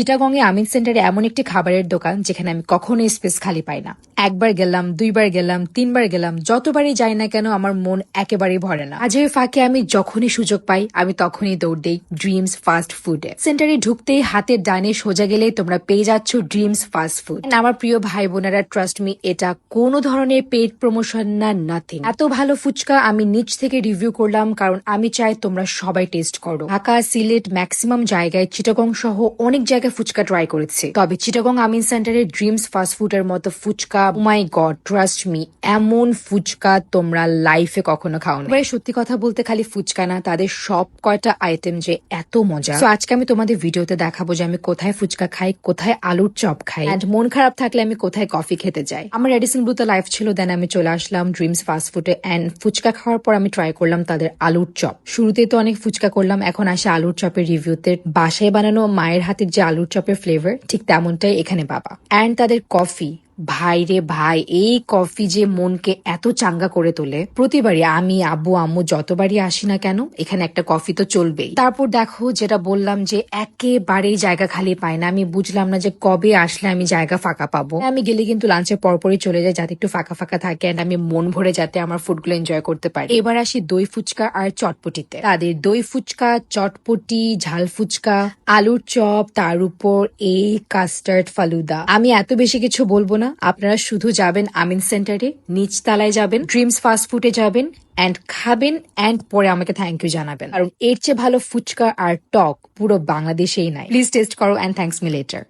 চিটাগং এ আমিন সেন্টারে এমন একটি খাবারের দোকান যেখানে আমি কখনোই স্পেস খালি পাই না। একবার গেলাম, দুইবার গেলাম, তিনবার গেলাম, যতবারই যাই না কেন আমার মন একেবারেই ভরে না। আজের ফাঁকে আমি যখনই সুযোগ পাই, আমি তখনই দৌড় দেই ড্রিমস ফাস্ট ফুডে সেন্টারে ঢুকতেই হাতের ডানে সোজা গেলেই তোমরা পেয়ে যাচ্ছ ড্রিমস ফাস্ট ফুড আমার প্রিয় ভাই বোনেরা ট্রাস্ট মি এটা কোনো ধরনের পেড প্রমোশন না নাথিং এত ভালো ফুচকা আমি নিচ থেকে রিভিউ করলাম, কারণ আমি চাই তোমরা সবাই টেস্ট করো। ঢাকা, সিলেট ম্যাক্সিমাম জায়গায় চিটাগং সহ অনেক জায়গায় ফুচকা ট্রাই করেছি। তবে চিটাগং আমিন সেন্টারের ড্রিমস ফাস্ট ফুডের মতো fuchka my god trust me এমন ফুচকা তোমরা লাইফে কখনো খাও না সত্যি কথা বলতে খালি ফুচকা না, তাদের সব কয়টা আইটেম যে এত মজা। তো আজকে আমি তোমাদের ভিডিওতে দেখাবো যে আমি কোথায় ফুচকা খাই, কোথায় আলুর চপ খাই এন্ড মন খারাপ থাকলে আমি কোথায় কফি খেতে যাই। আমার এডিসন ব্লুতে লাইফ ছিল দেন আমি চলে আসলাম ড্রিমস ফাস্ট ফুডে এন্ড ফুচকা খাওয়ার পর আমি ট্রাই করলাম তাদের আলুর চপ। শুরুতে তো অনেক ফুচকা করলাম, এখন আসে আলুর চপের রিভিউতে বাসায় বানানো মায়ের হাতের যে আলুর চপের ফ্লেভার ঠিক তেমনটাই এখানে পাবা অ্যান্ড তাদের কফি ভাই রে ভাই, এই কফি যে মনকে এত চাঙ্গা করে তোলে, প্রতিবারই আমি, আব্বু, আম্মু যতবারই আসি না কেন, এখানে একটা কফি তো চলবেই। তারপর দেখো, যেটা বললাম যে একেবারেই জায়গা খালি পাই না, আমি বুঝলাম না যে কবে আসলে আমি জায়গা ফাঁকা পাবো। আমি গেলে কিন্তু লাঞ্চের পরপরই চলে যাই, যাতে একটু ফাঁকা ফাঁকা থাকে অ্যান্ড আমি মন ভরে যাতে আমার ফুডগুলো এনজয় করতে পারি। এবার আসি দই ফুচকা আর চটপটিতে। তাদের দই ফুচকা, চটপটি, ঝাল ফুচকা, আলুর চপ, তার উপর এই কাস্টার্ড ফালুদা। আমি এত বেশি কিছু বলব না আপনারা শুধু যাবেন আমিন সেন্টারে, নিচ তালায় যাবেন, ড্রিমস ফাস্ট ফুডে যাবেন অ্যান্ড খাবেন অ্যান্ড পরে আমাকে থ্যাংক ইউ জানাবেন। কারণ এর চেয়ে ভালো ফুচকা আর টক পুরো বাংলাদেশেই নাই। প্লিজ টেস্ট করো অ্যান্ড থ্যাংকস মি লেটার